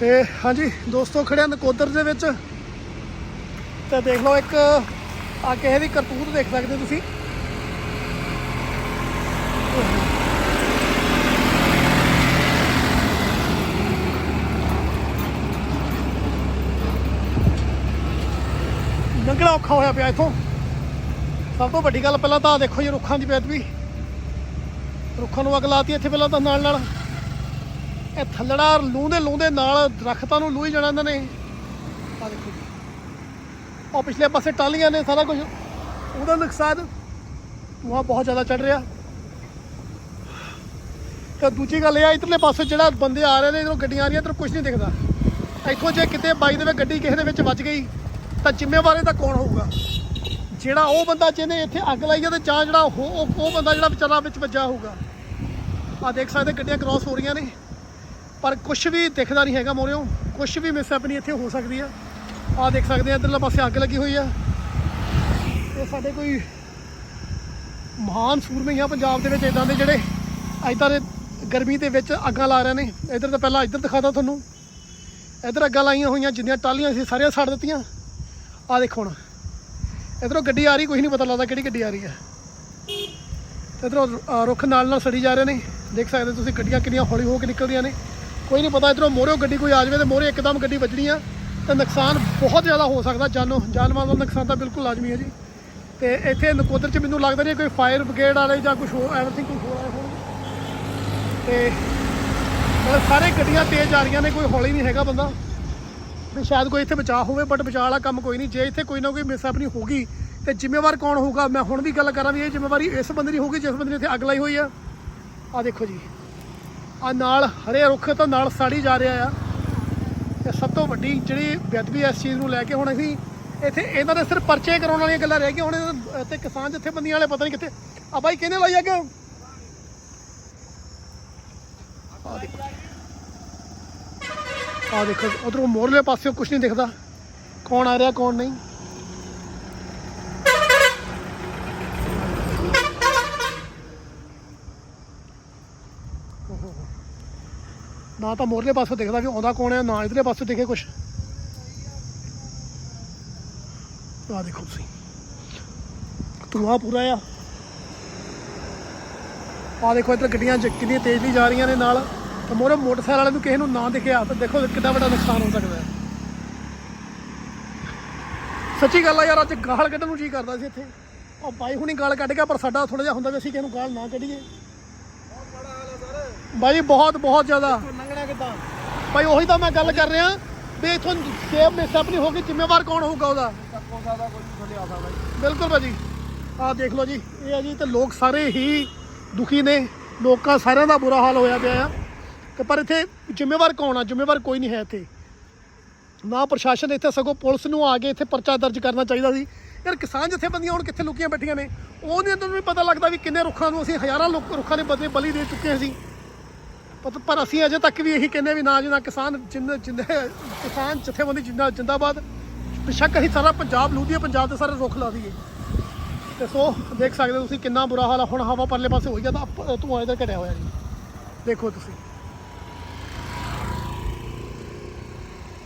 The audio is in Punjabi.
ਤੇ ਹਾਂਜੀ, ਦੋਸਤੋ ਖੜਿਆ ਨਕੋਦਰ ਦੇ ਵਿੱਚ। ਤੇ ਦੇਖ ਲਓ ਇੱਕ, ਆ ਕਿਸੇ ਦੀ ਕਰਤੂਤ ਦੇਖ ਸਕਦੇ ਤੁਸੀਂ। ਲੰਘਣਾ ਔਖਾ ਹੋਇਆ ਪਿਆ ਇੱਥੋਂ। ਸਭ ਤੋਂ ਵੱਡੀ ਗੱਲ ਪਹਿਲਾਂ ਤਾਂ ਦੇਖੋ ਜੀ ਰੁੱਖਾਂ ਦੀ ਬੇਦਬੀ ਰੁੱਖਾਂ ਨੂੰ ਅੱਗ ਲਾਤੀ ਇੱਥੇ ਪਹਿਲਾਂ ਤਾਂ ਨਾਲ ਨਾਲ ਇਹ ਥੱਲੜਾ ਲੂੰਦੇ ਲੂੰਦੇ ਨਾਲ ਦਰਖਤਾਂ ਨੂੰ ਲੂਈ ਜਾਣਾ ਇਹਨਾਂ ਨੇ। ਆ ਦੇਖੋ ਉਹ ਪਿਛਲੇ ਪਾਸੇ ਟਾਲੀਆਂ ਨੇ ਸਾਰਾ ਕੁਝ। ਉਹਦਾ ਨੁਕਸਾਨ ਉਹ ਬਹੁਤ ਜ਼ਿਆਦਾ ਚੜ ਰਿਹਾ। ਤੇ ਦੂਜੀ ਗੱਲ ਇਹ ਆ, ਇਧਰਲੇ ਪਾਸੇ ਜਿਹੜਾ ਬੰਦੇ ਆ ਰਹੇ ਨੇ, ਇਧਰੋਂ ਗੱਡੀਆਂ ਆ ਰਹੀਆਂ, ਇਧਰ ਕੁਝ ਨਹੀਂ ਦਿਖਦਾ। ਇੱਥੋਂ ਜੇ ਕਿਤੇ ਬਾਈ ਦੇ ਵਿੱਚ ਗੱਡੀ ਕਿਸੇ ਦੇ ਵਿੱਚ ਵੱਜ ਗਈ, ਤਾਂ ਜ਼ਿੰਮੇਵਾਰੀ ਤਾਂ ਕੌਣ ਹੋਊਗਾ? ਜਿਹੜਾ ਉਹ ਬੰਦਾ ਜਿਹਨੇ ਇੱਥੇ ਅੱਗ ਲਾਈ ਆ ਤੇ ਜਾਂ ਜਿਹੜਾ ਉਹ, ਉਹ- ਉਹ ਬੰਦਾ ਜਿਹੜਾ ਵਿਚਾਰਾ ਵਿੱਚ ਵੱਜਾ ਹੋਊਗਾ। ਆ ਦੇਖ ਸਕਦੇ ਗੱਡੀਆਂ ਕ੍ਰਾਸ ਹੋ ਰਹੀਆਂ ਨੇ। ਪਰ ਕੁਝ ਵੀ ਦਿਖਦਾ ਨਹੀਂ ਹੈਗਾ ਮੋਰਿਓ। ਕੁਝ ਵੀ ਮਿਸ ਨਹੀਂ ਇੱਥੇ ਹੋ ਸਕਦੀ ਆ। ਆ ਦੇਖ ਸਕਦੇ ਆ, ਇਧਰਲੇ ਪਾਸੇ ਅੱਗ ਲੱਗੀ ਹੋਈ ਆ। ਇਹ ਸਾਡੇ ਕੋਈ ਮਹਾਨ ਸੂਰਮੇ ਆ ਪੰਜਾਬ ਦੇ ਵਿੱਚ ਇਦਾਂ ਦੇ ਜਿਹੜੇ ਇਦਾਂ ਦੇ ਗਰਮੀ ਦੇ ਵਿੱਚ ਅੱਗਾਂ ਲਾ ਰਹੇ ਨੇ। ਇਧਰ ਤਾਂ ਪਹਿਲਾਂ ਇੱਧਰ ਦਿਖਾਦਾ ਤੁਹਾਨੂੰ। ਇਧਰ ਅੱਗਾਂ ਲਾਈਆਂ ਹੋਈਆਂ, ਜਿੰਨੀਆਂ ਟਾਲੀਆਂ ਸੀ, ਸਾਰੀਆਂ ਛੱਡ ਦਿੱਤੀਆਂ। ਆ ਦੇਖੋ ਹੁਣ। ਇਧਰੋਂ ਗੱਡੀ ਆ ਰਹੀ ਕੁਝ ਨਹੀਂ ਪਤਾ ਲੱਗਦਾ ਕਿਹੜੀ ਗੱਡੀ ਆ ਰਹੀ ਹੈ ਇਧਰੋਂ ਰੁੱਖ ਨਾਲ ਨਾਲ ਸੜੀ ਜਾ ਰਹੇ ਨੇ। ਦੇਖ ਸਕਦੇ ਤੁਸੀਂ ਗੱਡੀਆਂ ਕਿੰਨੀਆਂ ਹੌਲੀ ਹੋ ਕੇ ਨਿਕਲਦੀਆਂ ਨੇ। ਕੋਈ ਨਹੀਂ ਪਤਾ ਇਧਰੋਂ ਮੋਹਰਿਓ ਗੱਡੀ ਕੋਈ ਆ ਜਾਵੇ ਤੇ ਮੋਹਰੇ ਇੱਕਦਮ ਗੱਡੀ ਵੱਜਣੀ ਆ, ਤੇ ਨੁਕਸਾਨ ਬਹੁਤ ਜ਼ਿਆਦਾ ਹੋ ਸਕਦਾ ਜਾਨੋ ਜਾਨਮਾਲ ਦਾ ਨੁਕਸਾਨ ਤਾਂ ਬਿਲਕੁਲ ਲਾਜ਼ਮੀ ਹੈ ਜੀ। ਤੇ ਇੱਥੇ ਨਕੋਦਰ ਚ ਮੈਨੂੰ ਲੱਗਦਾ ਨਹੀਂ ਕੋਈ ਫਾਇਰ ਬ੍ਰਿਗੇਡ ਵਾਲੇ ਜਾਂ ਕੁਝ ਹੋਰ, ਐਵਰੀਥਿੰਗ ਕੁਝ ਹੋਰ ਆਏ ਹੋਣਗੇ ਤੇ ਮਤਲਬ ਸਾਰੇ ਗੱਡੀਆਂ ਤੇਜ਼ ਆ ਰਹੀਆਂ ਨੇ, ਕੋਈ ਹੌਲੀ ਨਹੀਂ ਹੈਗਾ ਬੰਦਾ। ਵੀ ਸ਼ਾਇਦ ਕੋਈ ਇੱਥੇ ਬਚਾਅ ਹੋਵੇ ਬਟ ਬਚਾਅ ਵਾਲਾ ਕੰਮ ਕੋਈ ਨਹੀਂ। ਜੇ ਇੱਥੇ ਕੋਈ ਨਾ ਕੋਈ ਮਿਸਹੈਪਨਿੰਗ ਹੋਗੀ ਤੇ ਜ਼ਿੰਮੇਵਾਰ ਕੌਣ ਹੋਊਗਾ? ਮੈਂ ਹੁਣ ਵੀ ਗੱਲ ਕਰਾਂ ਵੀ ਇਹ ਜ਼ਿੰਮੇਵਾਰੀ ਇਸ ਬੰਦੇ ਦੀ ਹੋਊਗੀ, ਜਿਸ ਬੰਦੇ ਨੇ ਇੱਥੇ ਅੱਗ ਲਾਈ ਹੋਈ ਆ। ਆ ਦੇਖੋ ਜੀ। ਆ ਨਾਲ ਹਰੇ ਰੁੱਖ ਤਾਂ ਨਾਲ ਸਾੜੀ ਜਾ ਰਿਹਾ ਆ। ਤੇ ਸਭ ਤੋਂ ਵੱਡੀ ਜਿਹੜੀ ਬੇਅਦਬੀ ਹੈ ਇਸ ਚੀਜ਼ ਨੂੰ ਲੈ ਕੇ ਹੁਣ ਅਸੀਂ ਇੱਥੇ ਇਹਨਾਂ ਦੇ ਸਿਰਫ ਪਰਚੇ ਕਰਾਉਣ ਵਾਲੀਆਂ ਗੱਲਾਂ ਰਹਿ ਗਈਆਂ। ਹੁਣ ਇੱਥੇ ਕਿਸਾਨ ਜਥੇਬੰਦੀਆਂ ਵਾਲੇ ਪਤਾ ਨਹੀਂ ਕਿੱਥੇ। ਆ ਬਾਈ, ਕਿਹਨੇ ਲਾਈ ਅੱਗ? ਆ ਦੇਖੋ। ਆ ਦੇਖੋ, ਉਧਰੋਂ ਮੋਰਲੇ ਪਾਸਿਓਂ ਕੁਝ ਨਹੀਂ ਦਿਖਦਾ। ਕੌਣ ਆ ਰਿਹਾ, ਕੌਣ ਨਹੀਂ? ਨਾ ਤਾਂ ਮੋਰਲੇ ਪਾਸੋਂ ਦਿਖਦਾ ਵੀ ਆਉਂਦਾ ਕੌਣ ਹੈ, ਨਾ ਇਧਰਲੇ ਪਾਸੋਂ ਦਿਖੇ ਕੁਛ। ਆ ਦੇਖੋ ਤੁਸੀਂ। ਧੂਆ ਪੂਰਾ ਆ। ਆ ਦੇਖੋ ਇੱਧਰ ਗੱਡੀਆਂ ਜ- ਕਿੰਨੀਆਂ ਤੇਜ਼ੀ ਜਾ ਰਹੀਆਂ ਨੇ ਨਾਲ। ਤੇ ਮੋਰੇ ਮੋਟਰਸਾਈਕਲ ਵਾਲੇ ਨੂੰ ਕਿਸੇ ਨੂੰ ਨਾ ਦਿਖਿਆ, ਤਾਂ ਦੇਖੋ ਕਿੰਨਾ ਵੱਡਾ ਨੁਕਸਾਨ ਹੋ ਸਕਦਾ ਹੈ। ਸੱਚੀ ਗੱਲ ਆ ਯਾਰ, ਅੱਜ ਗਾਲ ਕੱਢਣ ਨੂੰ ਜੀ ਕਰਦਾ ਸੀ ਇੱਥੇ। ਉਹ ਬਾਈ ਹੁਣੀ ਗਾਲ ਕੱਢ ਗਿਆ, ਪਰ ਸਾਡਾ ਥੋੜਾ ਜਿਹਾ ਹੁੰਦਾ ਵੀ ਅਸੀਂ ਕਿਸੇ ਨੂੰ ਗਾਲ ਨਾ ਕੱਢੀਏ। ਬਾਈ ਬਹੁਤ ਬਹੁਤ ਜ਼ਿਆਦਾ। ਭਾਈ ਉਹੀ ਤਾਂ ਮੈਂ ਗੱਲ ਕਰ ਰਿਹਾ ਵੀ ਇਥੋਂ ਸੇਬ ਮਿਸਅਪ ਨਹੀਂ ਹੋਗੀ ਜ਼ਿੰਮੇਵਾਰ ਕੌਣ ਹੋਊਗਾ ਉਹਦਾ? ਚੱਕੋ ਸਕਦਾ ਕੋਈ ਨਹੀਂ ਥੱਲੇ ਆ ਸਕਦਾ ਜੀ ਬਿਲਕੁਲ ਭਾਜੀ। ਆਹ ਦੇਖ ਲਓ ਜੀ ਇਹ ਆ ਜੀ ਤੇ ਲੋਕ ਸਾਰੇ ਹੀ ਦੁਖੀ ਨੇ। ਲੋਕਾਂ ਸਾਰਿਆਂ ਦਾ ਬੁਰਾ ਹਾਲ ਹੋਇਆ ਪਿਆ ਆ। ਤੇ ਪਰ ਇੱਥੇ ਜ਼ਿੰਮੇਵਾਰ ਕੌਣ ਆ? ਜ਼ਿੰਮੇਵਾਰ ਕੋਈ ਨਹੀਂ ਹੈ ਇੱਥੇ। ਨਾ ਪ੍ਰਸ਼ਾਸਨ ਇੱਥੇ ਸਗੋਂ ਪੁਲਿਸ ਨੂੰ ਆ ਕੇ ਇੱਥੇ ਪਰਚਾ ਦਰਜ ਕਰਨਾ ਚਾਹੀਦਾ ਸੀ। ਯਾਰ ਕਿਸਾਨ ਜਥੇਬੰਦੀਆਂ ਹੁਣ ਕਿੱਥੇ ਲੁਕੀਆਂ ਬੈਠੀਆਂ ਨੇ? ਉਹ ਨਹੀਂ ਤੁਹਾਨੂੰ ਵੀ ਪਤਾ ਲੱਗਦਾ ਵੀ ਕਿੰਨੇ ਰੁੱਖਾਂ ਨੂੰ ਅਸੀਂ ਹਜ਼ਾਰਾਂ ਲੋਕ ਰੁੱਖਾਂ ਦੇ ਬਦਲੇ ਬਲੀ ਦੇ ਚੁੱਕੇ ਸੀ। ਪਰ ਪਰ ਅਸੀਂ ਅਜੇ ਤੱਕ ਵੀ ਇਹੀ ਕਹਿੰਦੇ ਵੀ ਨਾ ਜੀ, ਨਾ ਕਿਸਾਨ ਜਿੰਨੇ ਜਿੰਨੇ ਕਿਸਾਨ ਜਥੇਬੰਦੀ ਜਿੰਦਾ ਜਿੰਦਾਬਾਦ। ਬੇਸ਼ੱਕ ਅਸੀਂ ਸਾਰਾ ਪੰਜਾਬ ਲੂਦੀਏ ਪੰਜਾਬ ਦੇ ਸਾਰੇ ਰੁੱਖ ਲਾ ਦਈਏ। ਤੇ ਸੋ, ਦੇਖ ਸਕਦੇ ਹੋ ਤੁਸੀਂ ਕਿੰਨਾ ਬੁਰਾ ਹਾਲ ਆ। ਹੁਣ ਹਵਾ ਪਰਲੇ ਪਾਸੇ ਹੋਈ ਜਾਂਦਾ ਧੂਆਂ ਇਧਰ ਘਟਿਆ ਹੋਇਆ ਜੀ। ਦੇਖੋ ਤੁਸੀਂ।